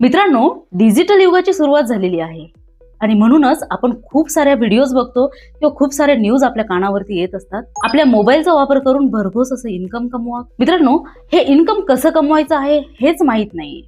मित्रांनो डिजिटल युगाची सुरुवात झालेली आहे. आणि म्हणूनच आपण खूप साऱ्या व्हिडिओज बघतो किंवा खूप साऱ्या न्यूज आपल्या कानावरती येत असतात. आपल्या मोबाईलचा वापर करून भरघोस असं इन्कम कमवा. मित्रांनो हे इन्कम कसं कमवायचं आहे हेच माहीत नाहीये.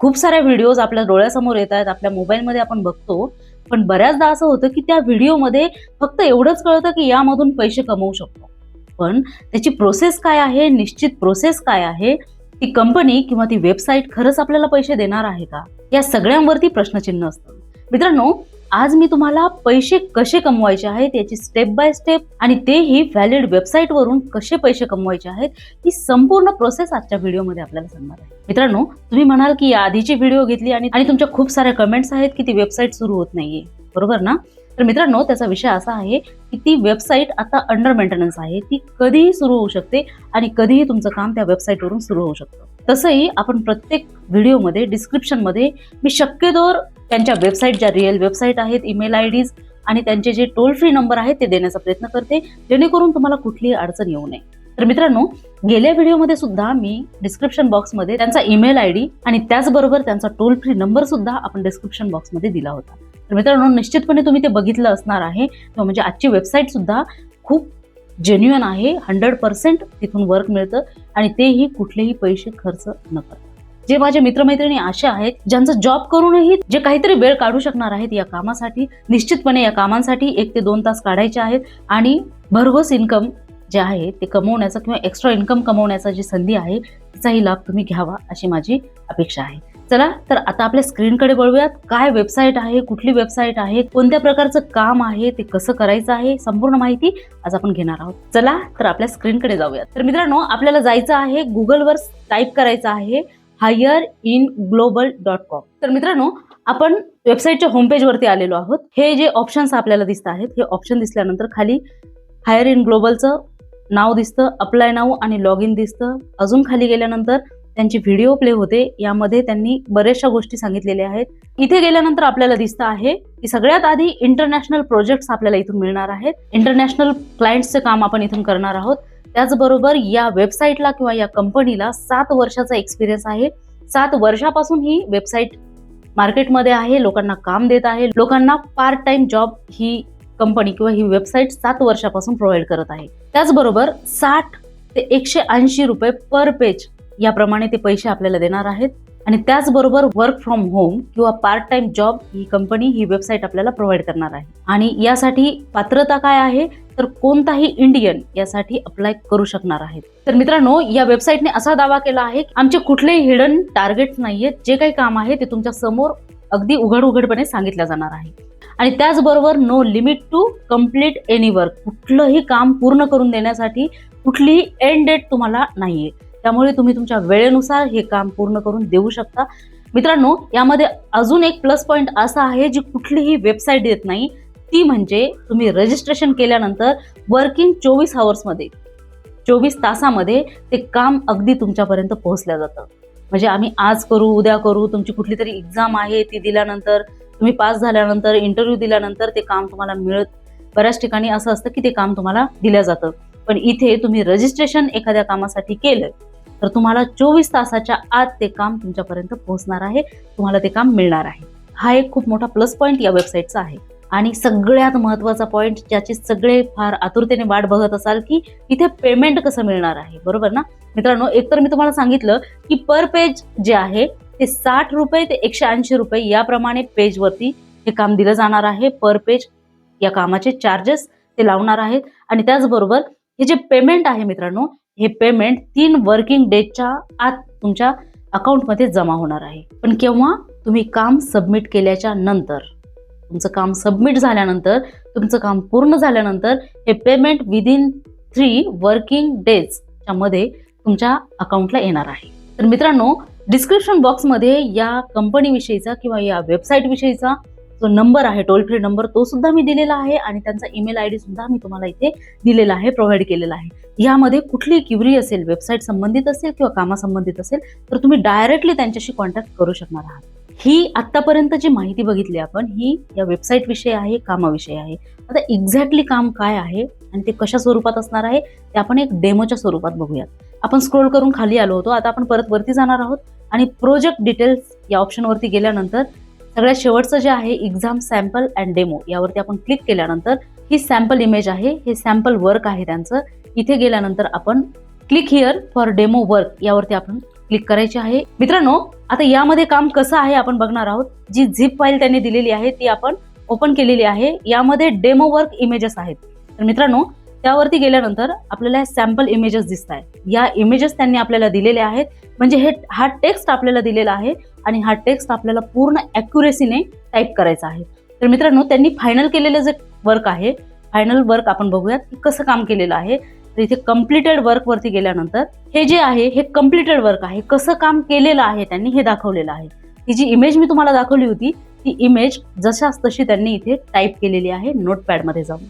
खूप साऱ्या व्हिडिओज आपल्या डोळ्यासमोर येत आहेत आपल्या मोबाईलमध्ये आपण बघतो. पण बऱ्याचदा असं होतं की त्या व्हिडिओमध्ये फक्त एवढंच कळतं की यामधून पैसे कमवू शकतो. पण त्याची प्रोसेस काय आहे निश्चित प्रोसेस काय आहे ती कंपनी किंवा ती वेबसाईट खरंच आपल्याला पैसे देणार आहे का? या सगळ्यांवरती प्रश्नचिन्ह असतं. मित्रांनो आज मी तुम्हाला पैसे कसे कमवायचे आहेत याची स्टेप बाय स्टेप आणि तेही व्हॅलिड वेबसाईट वरून कसे पैसे कमवायचे आहेत ही संपूर्ण प्रोसेस आजच्या व्हिडिओमध्ये आपल्याला सांगणार आहे. मित्रांनो तुम्ही म्हणाल की या आधीची व्हिडिओ घेतली आणि आणि तुमच्या खूप साऱ्या कमेंट्स आहेत की ती वेबसाईट सुरू होत नाहीये. बरोबर ना? तर मित्रांनो त्याचा विषय असा आहे की ती वेबसाईट आता अंडर मेंटेनन्स आहे. ती कधीही सुरू होऊ शकते आणि कधीही तुमचं काम त्या वेबसाईटवरून सुरू होऊ शकतं. तसंही आपण प्रत्येक व्हिडिओमध्ये डिस्क्रिप्शनमध्ये मी शक्यतोवर त्यांच्या वेबसाईट ज्या रिअल वेबसाईट आहेत ईमेल आय डीज आणि त्यांचे जे टोल फ्री नंबर आहेत ते देण्याचा प्रयत्न करते. जेणेकरून तुम्हाला कुठलीही अडचण येऊ नये. तर मित्रांनो गेल्या व्हिडिओमध्ये सुद्धा मी डिस्क्रिप्शन बॉक्समध्ये त्यांचा ईमेल आय डी आणि त्याचबरोबर त्यांचा टोल फ्री नंबर सुद्धा आपण डिस्क्रिप्शन बॉक्समध्ये दिला होता. तर मित्रांनो निश्चितपणे तुम्ही ते बघितलं असणार आहे. किंवा म्हणजे आजची वेबसाईट सुद्धा खूप जेन्युअन आहे. हंड्रेड पर्सेंट तिथून वर्क मिळतं आणि तेही कुठलेही पैसे खर्च न करता. जे माझे मित्रमैत्रिणी अशा आहेत ज्यांचं जॉब करूनही जे काहीतरी वेळ काढू शकणार आहेत या कामासाठी निश्चितपणे या कामांसाठी एक ते दोन तास काढायचे आहेत आणि भरघोस इन्कम जे आहे ते कमवण्याचा किंवा एक्स्ट्रा इन्कम कमवण्याचा जी संधी आहे तिचाही लाभ तुम्ही घ्यावा अशी माझी अपेक्षा आहे. चला तर आता आपल्या स्क्रीनकडे बळूयात काय वेबसाईट आहे कुठली वेबसाईट आहे कोणत्या प्रकारचं काम आहे ते कसं करायचं आहे संपूर्ण माहिती आज आपण घेणार आहोत. चला तर आपल्या स्क्रीनकडे जाऊयात. तर मित्रांनो आपल्याला जायचं आहे गुगलवर टाईप करायचं आहे hire in global dot com तर मित्रांनो आपण वेबसाईटच्या होमपेजवरती आलेलो आहोत. हे जे ऑप्शन्स आपल्याला दिसत आहेत हे ऑप्शन दिसल्यानंतर खाली हायर इन ग्लोबलचं नाव दिसतं अप्लाय नाव आणि लॉग इन दिसतं. अजून खाली गेल्यानंतर त्यांची व्हिडिओ प्ले होते यामध्ये त्यांनी बऱ्याचशा गोष्टी सांगितलेल्या आहेत. इथे गेल्यानंतर आपल्याला दिसतं आहे की सगळ्यात आधी इंटरनॅशनल प्रोजेक्ट्स आपल्याला इथून मिळणार आहेत. इंटरनॅशनल क्लायंट्सचे काम आपण इथून करणार आहोत. त्याचबरोबर या वेबसाईटला किंवा या कंपनीला सात वर्षाचा एक्सपिरियन्स आहे. सात वर्षापासून ही वेबसाईट मार्केटमध्ये आहे लोकांना काम देत आहे. लोकांना पार्ट टाइम जॉब ही कंपनी किंवा ही वेबसाईट सात वर्षापासून प्रोव्हाइड करत आहे. त्याचबरोबर साठ ते एकशे ऐंशी रुपये पर पेज याप्रमाणे ते पैसे आपल्याला देणार आहेत. आणि त्याचबरोबर वर्क फ्रॉम होम किंवा पार्ट टाइम जॉब ही कंपनी ही वेबसाईट आपल्याला प्रोव्हाइड करणार आहे. आणि यासाठी पात्रता काय आहे? तर कोणताही इंडियन यासाठी अप्लाय करू शकणार आहेत. तर मित्रांनो या वेबसाईटने असा दावा केला आहे की आमचे कुठलेही हिडन टार्गेट्स नाहीयेत. जे काही काम आहे ते तुमच्यासमोर अगदी उघड उघडपणे सांगितलं जाणार आहे. आणि त्याचबरोबर no limit to complete any work कुठलंही काम पूर्ण करून देण्यासाठी कुठलीही एंड डेट तुम्हाला नाहीये. त्यामुळे तुम्ही तुमच्या वेळेनुसार हे काम पूर्ण करून देऊ शकता. मित्रांनो यामध्ये अजून एक प्लस पॉईंट असा आहे जी कुठलीही वेबसाईट देत नाही. ती म्हणजे तुम्ही रजिस्ट्रेशन केल्यानंतर वर्किंग चोवीसमध्ये चोवीस तासामध्ये ते काम अगदी तुमच्यापर्यंत पोहोचलं जातं. म्हणजे आम्ही आज करू उद्या करू तुमची कुठली तरी एक्झाम आहे ती दिल्यानंतर तुम्ही पास झाल्यानंतर इंटरव्ह्यू दिल्यानंतर ते काम तुम्हाला मिळत बऱ्याच ठिकाणी असं असतं की ते काम तुम्हाला दिलं जातं. पण इथे तुम्ही रजिस्ट्रेशन एखाद्या कामासाठी केलं तर तुम्हाला चोवीस तासाच्या आत ते काम तुमच्यापर्यंत पोहोचणार आहे. तुम्हाला ते काम मिळणार आहे. हा एक खूप मोठा प्लस पॉईंट या वेबसाईटचा आहे. आणि सगळ्यात महत्त्वाचा पॉईंट ज्याची सगळे फार आतुरतेने वाट बघत असाल की इथे पेमेंट कसं मिळणार आहे. बरोबर ना? मित्रांनो एकतर मी तुम्हाला सांगितलं की पर पेज जे आहे ते साठ रुपये ते एकशे ऐंशी रुपये याप्रमाणे पेजवरती हे काम दिलं जाणार आहे. पर पेज या कामाचे चार्जेस ते लावणार आहेत. आणि त्याचबरोबर हे जे पेमेंट आहे मित्रांनो हे पेमेंट तीन वर्किंग डेजच्या आत तुमच्या अकाउंटमध्ये जमा होणार आहे. पण केव्हा? तुम्ही काम सबमिट केल्याच्यानंतर. तुमचं काम सबमिट झाल्यानंतर तुमचं काम पूर्ण झाल्यानंतर हे पेमेंट विदिन थ्री वर्किंग डेजच्या मध्ये तुमच्या अकाउंटला येणार आहे. तर मित्रांनो डिस्क्रिप्शन बॉक्समध्ये या कंपनीविषयीचा किंवा या वेबसाईटविषयीचा जो नंबर आहे टोल फ्री नंबर तो सुद्धा मी दिलेला आहे आणि त्यांचा ईमेल आय डी सुद्धा मी तुम्हाला इथे दिलेला आहे प्रोव्हाइड केलेला आहे. यामध्ये कुठली क्युरी असेल वेबसाईट संबंधित असेल किंवा कामासंबंधित असेल तर तुम्ही डायरेक्टली त्यांच्याशी कॉन्टॅक्ट करू शकणार आहात. ही आत्तापर्यंत जी माहिती बघितली आपण ही या वेबसाईट विषयी आहे कामाविषयी आहे. आता एक्झॅक्टली काम काय आहे आणि ते कशा स्वरूपात असणार आहे ते आपण एक डेमोच्या स्वरूपात बघूयात. आपण स्क्रोल करून खाली आलो होतो आता आपण परत वरती जाणार आहोत आणि प्रोजेक्ट डिटेल्स या ऑप्शनवरती गेल्यानंतर सगळ्यात शेवटचं जे आहे एक्झाम सॅम्पल अँड डेमो यावरती आपण क्लिक केल्यानंतर ही सॅम्पल इमेज आहे हे सॅम्पल वर्क आहे त्यांचं. इथे गेल्यानंतर आपण click here for demo work यावरती आपण क्लिक करायचे आहे. मित्रांनो आता यामध्ये काम कसं आहे आपण बघणार आहोत. जी झिप फाईल त्यांनी दिलेली आहे ती आपण ओपन केलेली आहे. यामध्ये डेमो वर्क इमेजेस आहेत. तर मित्रांनो त्यावरती गेल्यानंतर आपल्याला सॅम्पल इमेजेस दिसत आहेत या इमेजेस त्यांनी आपल्याला दिलेले आहेत. म्हणजे हे हा टेक्स्ट आपल्याला दिलेला आहे आणि हा टेक्स्ट आपल्याला पूर्ण ॲक्युरेसीने टाईप करायचा आहे. तर मित्रांनो त्यांनी फायनल केलेलं जे वर्क आहे फायनल वर्क आपण बघूयात की कसं काम केलेलं आहे. तर इथे कम्प्लिटेड वर्कवरती गेल्यानंतर हे जे आहे हे कम्प्लिटेड वर्क आहे. कसं काम केलेलं आहे त्यांनी हे दाखवलेलं आहे. ही जी इमेज मी तुम्हाला दाखवली होती ती इमेज जशाच तशी त्यांनी इथे टाईप केलेली आहे नोटपॅडमध्ये जाऊन.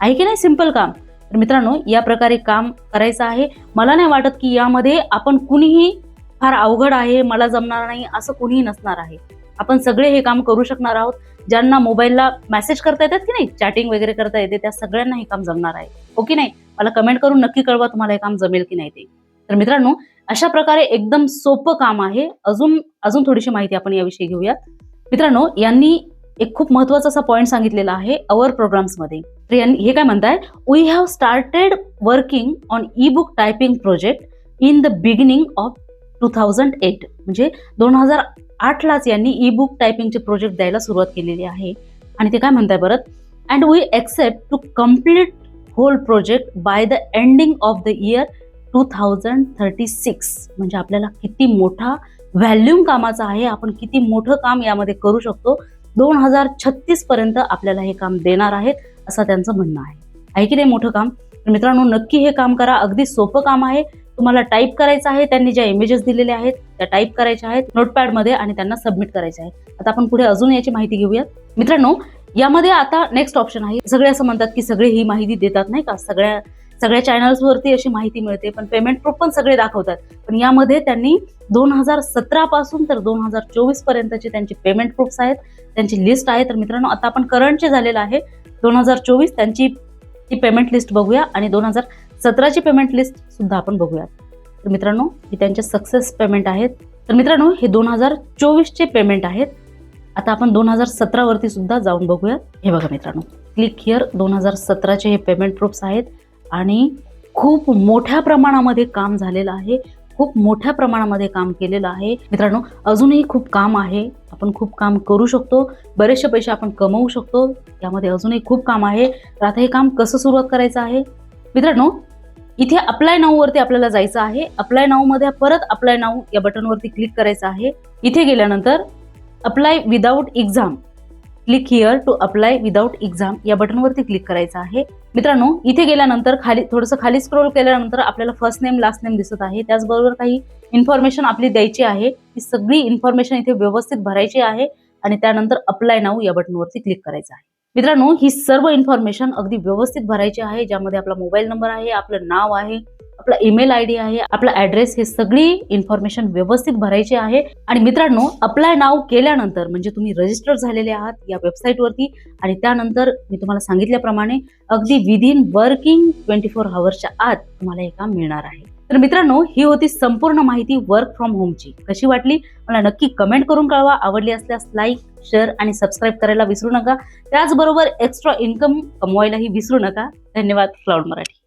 आहे की नाही? सिंपल काम. तर मित्रांनो या प्रकारे काम करायचं आहे. मला नाही वाटत की यामध्ये आपण कुणीही फार अवघड आहे मला जमणार नाही असं कुणीही नसणार आहे. आपण सगळे हे काम करू शकणार आहोत. ज्यांना मोबाईलला मेसेज करता येतात की नाही चॅटिंग वगैरे करता येते त्या सगळ्यांना हे काम जमणार आहे. हो की नाही? मला कमेंट करून नक्की कळवा तुम्हाला हे काम जमेल की नाही ते. तर मित्रांनो अशा प्रकारे एकदम सोपं काम आहे. अजून अजून थोडीशी माहिती आपण याविषयी घेऊयात. मित्रांनो यांनी एक खूप महत्त्वाचा असा पॉईंट सांगितलेला आहे अवर प्रोग्राम्समध्ये हे काय म्हणताय? We have started working on ebook typing project in the beginning of two thousand eight म्हणजे दोन हजार आठलाच यांनी ई बुक टायपिंगचे प्रोजेक्ट द्यायला सुरुवात केलेली आहे. आणि ते काय म्हणताय परत and we accept to complete whole project by the ending of the year two thousand thirty six म्हणजे आपल्याला किती मोठा व्हॅल्यूम कामाचा आहे आपण किती मोठं काम यामध्ये करू शकतो. दोन हजार छत्तीसपर्यंत आपल्याला हे काम देणार आहेत. असं त्यांचं म्हणणं आहे. आहे की नाही मोठं काम? तर मित्रांनो नक्की हे काम करा. अगदी सोपं काम आहे. तुम्हाला टाईप करायचं आहे त्यांनी ज्या इमेजेस दिलेल्या आहेत त्या टाईप करायच्या आहेत नोटपॅडमध्ये आणि त्यांना सबमिट करायचे आहे आता आपण पुढे अजून याची माहिती घेऊयात. मित्रांनो यामध्ये आता नेक्स्ट ऑप्शन आहे. सगळे असं म्हणतात की सगळे ही माहिती देतात नाही का? सगळ्या सगळ्या चॅनल्सवरती अशी माहिती मिळते पण पेमेंट प्रूफ पण सगळे दाखवतात. पण यामध्ये त्यांनी दोन हजार सतरा पासून तर दोन हजार चोवीस पर्यंतचे त्यांचे पेमेंट प्रूफ्स आहेत त्यांची लिस्ट आहे. तर मित्रांनो आता आपण करंटचे झालेलं आहे. दोन हजार चोवीस त्यांची ती पेमेंट लिस्ट बघूया आणि दोन हजार सतराची पेमेंट लिस्ट सुद्धा आपण बघूयात. तर मित्रांनो ही त्यांचे सक्सेस पेमेंट आहेत. तर मित्रांनो हे दोन हजार चोवीसचे पेमेंट आहेत. आता आपण दोन हजार सतरावरती सुद्धा जाऊन बघूयात. हे बघा मित्रांनो क्लिक हिअर दोन हजार सतराचे हे पेमेंट प्रूफ्स आहेत. आणि खूप मोठ्या प्रमाणामध्ये काम झालेलं आहे. खूप मोठ्या प्रमाणामध्ये काम केलेलं आहे. मित्रांनो अजूनही खूप काम आहे. आपण खूप काम करू शकतो. बरेचसे पैसे आपण कमवू शकतो. त्यामध्ये अजूनही खूप काम आहे. तर आता हे काम कसं सुरुवात करायचं आहे? मित्रांनो इथे अप्लाय नाऊवरती आपल्याला जायचं आहे. अप्लाय नाऊमध्ये परत अप्लाय नाऊ या बटनवरती क्लिक करायचं आहे. इथे गेल्यानंतर apply without exam click here to apply without exam या बटनवरती क्लिक करायचं आहे. मित्रांनो इथे गेल्यानंतर खाली थोडंसं खाली स्क्रोल केल्यानंतर आपल्याला फर्स्ट नेम लास्ट नेम दिसत आहे. त्याचबरोबर काही इन्फॉर्मेशन आपली द्यायची आहे. ती सगळी इन्फॉर्मेशन इथे व्यवस्थित भरायची आहे आणि त्यानंतर अप्लाय नाऊ या बटनवरती क्लिक करायचं आहे. मित्रांनो ही सर्व इन्फॉर्मेशन अगदी व्यवस्थित भरायची आहे ज्यामध्ये आपला मोबाईल नंबर आहे आपलं नाव आहे आपला ईमेल आय डी आहे आपला ऍड्रेस हे सगळी इन्फॉर्मेशन व्यवस्थित भरायची आहे. आणि मित्रांनो अप्लाय नाव केल्यानंतर म्हणजे तुम्ही रजिस्टर झालेले आहात या वेबसाईटवरती आणि त्यानंतर मी तुम्हाला सांगितल्याप्रमाणे अगदी विदिन वर्किंग ट्वेंटी फोर हवर्सच्या आत तुम्हाला हे काम मिळणार आहे. तर मित्रांनो ही होती संपूर्ण माहिती वर्क फ्रॉम होमची कशी वाटली? मला नक्की कमेंट करून कळवा. आवडली असल्यास लाईक शेअर आणि सबस्क्राईब करायला विसरू नका. त्याचबरोबर एक्स्ट्रा इन्कम कमवायलाही विसरू नका. धन्यवाद क्लाउड मराठी